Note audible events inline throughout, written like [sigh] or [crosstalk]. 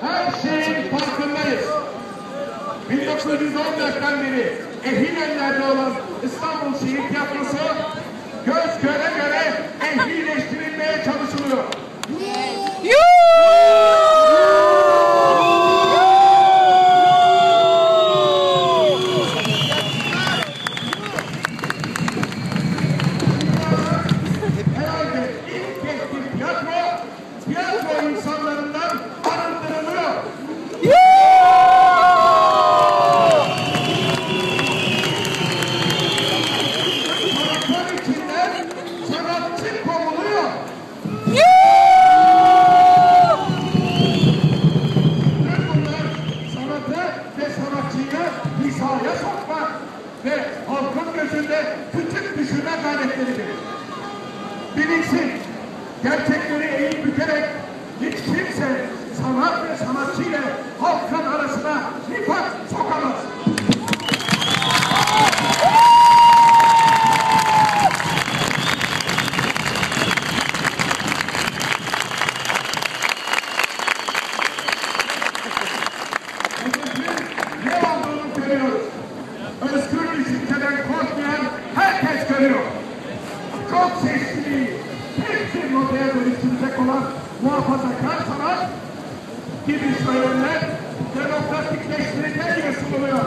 Her şeyin farkındayız. 1914'ten beri ehil ellerde olan İstanbul Şehir Tiyatrosu sanatçıyı hizaya sokmak ve halkın gözünde küçük düşürme gayretleridir. Bilinsin, gerçekleri eğip bükerek hiç kimse sanat ve sanatçı ile halkın arasına görüyoruz. Özgür düşünceden korkmayan herkes görüyor. Çok seçkiliği tek bir notaya dönüştürecek olan muhafazakar sanat gibi söylemler demokratikleştirecek gibi sunuluyor.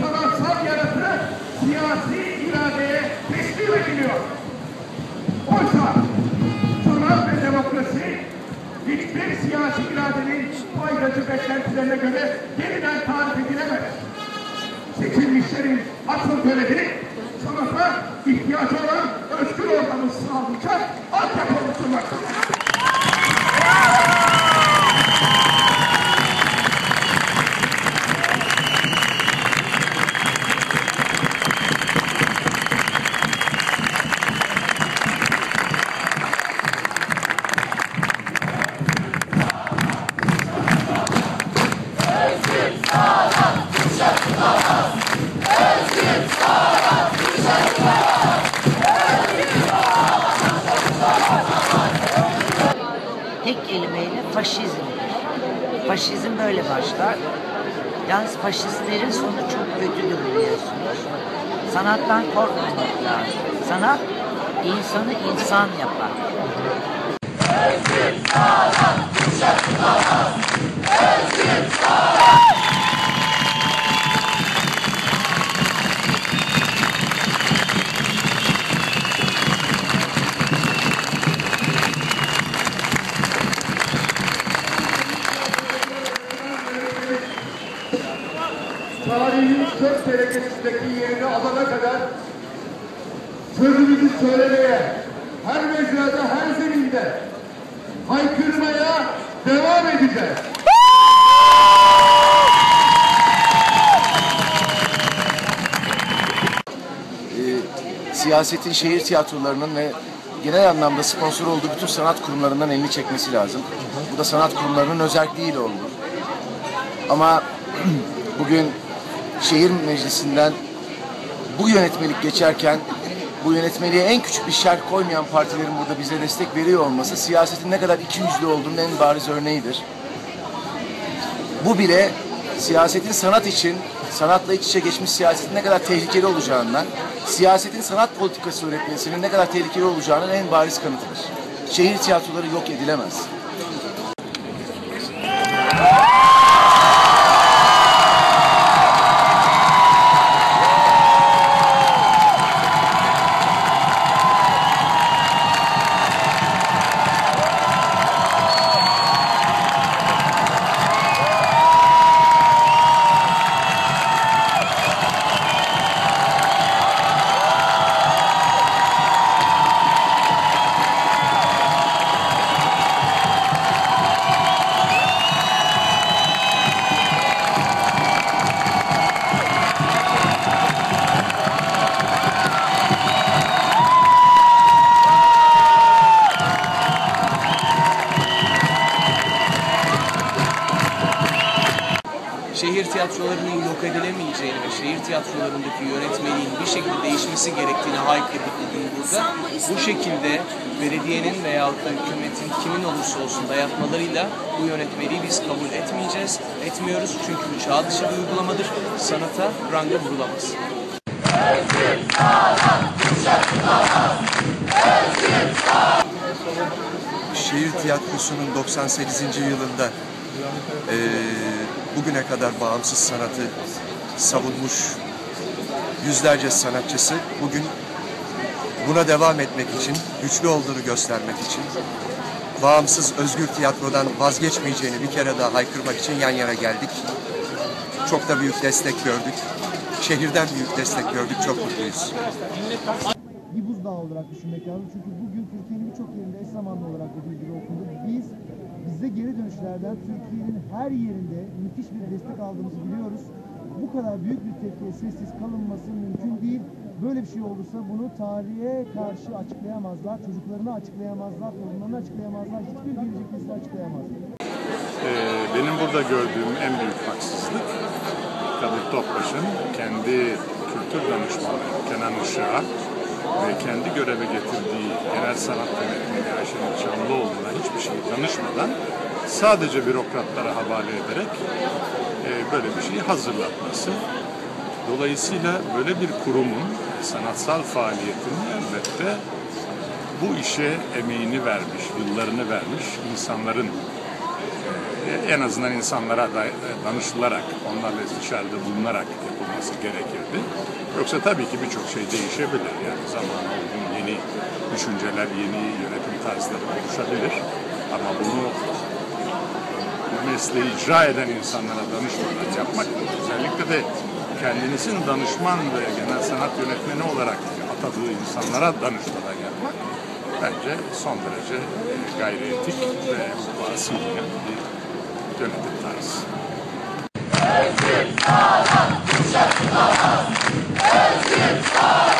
Sanatsal yaratı siyasi iradeye teslim ediliyor. Oysa sanat ve demokrasi hiçbir siyasi iradenin faydacı beklentilerine göre yeniden tarif edilemez. Seçilmişlerin asıl görevi sanata ihtiyacı olan özgür ortamı sağlayacak altyapı oluşturmaktır. Tek kelimeyle faşizmdir. Faşizm böyle başlar. Yalnız faşistlerin sonu çok kötüdür biliyorsunuz. Sanattan korkmamak lazım. Sanat insanı insan yapar. tarihin söz terekesindeki yerini alana kadar sözümüzü söylemeye, her mecrada, her zeminde haykırmaya devam edeceğiz. siyasetin şehir tiyatrolarının ve genel anlamda sponsor olduğu bütün sanat kurumlarından elini çekmesi lazım. Bu da sanat kurumlarının özelliğiyle olur. Ama [clears throat] bugün şehir meclisinden bu yönetmelik geçerken bu yönetmeliğe en küçük bir şerh koymayan partilerin burada bize destek veriyor olması siyasetin ne kadar iki yüzlü olduğunun en bariz örneğidir. Bu bile siyasetin sanat için, sanatla iç içe geçmiş siyasetin ne kadar tehlikeli olacağından, siyasetin sanat politikası üretmesinin ne kadar tehlikeli olacağının en bariz kanıtıdır. Şehir tiyatroları yok edilemez. Tiyatrolarının yok edilemeyeceğini ve şehir tiyatrolarındaki yönetmeliğin bir şekilde değişmesi gerektiğini haykırdık bugün burada. Bu şekilde belediyenin veyahut da hükümetin kimin olursa olsun dayatmalarıyla bu yönetmeliği biz kabul etmeyeceğiz, etmiyoruz. Çünkü bu çağ dışı bir uygulamadır. Sanata ranga vurulamaz. Şehir Tiyatrosu'nun 98. yılında eee, bugüne kadar bağımsız sanatı savunmuş yüzlerce sanatçısı bugün buna devam etmek için, güçlü olduğunu göstermek için, bağımsız özgür tiyatrodan vazgeçmeyeceğini bir kere daha haykırmak için yan yana geldik. Çok da büyük destek gördük. Şehirden büyük destek gördük. Çok mutluyuz. bir buzdağı olarak düşünmek lazım. Çünkü bugün Türkiye'nin birçok yerinde eş zamanlı olarak da bildiri okundu. Biz bize geri dönüşlerden Türkiye'nin her yerinde müthiş bir destek aldığımızı biliyoruz. Bu kadar büyük bir tepkiye sessiz kalınması mümkün değil. Böyle bir şey olursa bunu tarihe karşı açıklayamazlar, çocuklarına açıklayamazlar, torunlarına açıklayamazlar, hiçbir gelecek nesil açıklayamazlar. Ee, benim burada gördüğüm en büyük haksızlık Kadir Topbaş'ın kendi kültür danışmanı Kenan Uşak'a ve kendi göreve getirdiği genel sanat yönetmeni Ayşenur Çamlıoğlu'na hiçbir şey danışmadan sadece bürokratlara havale ederek e, böyle bir şeyi hazırlatması. Dolayısıyla böyle bir kurumun sanatsal faaliyetini elbette bu işe emeğini vermiş, yıllarını vermiş insanların e, en azından insanlara e, danışılarak, onlarla istişarede bulunarak yapılması gerekirdi. Yoksa tabii ki birçok şey değişebilir. Yani zamana uygun yeni düşünceler, yeni yönetim tarzları oluşabilir. Ama bunu bu mesleği icra eden insanlara danışmadan yapmak, özellikle de kendinizin danışman ve genel sanat yönetmeni olarak atadığı insanlara danışmadan bence son derece e, gayri etik ve hukuka bir yönetim tarzı. Özgür özgür.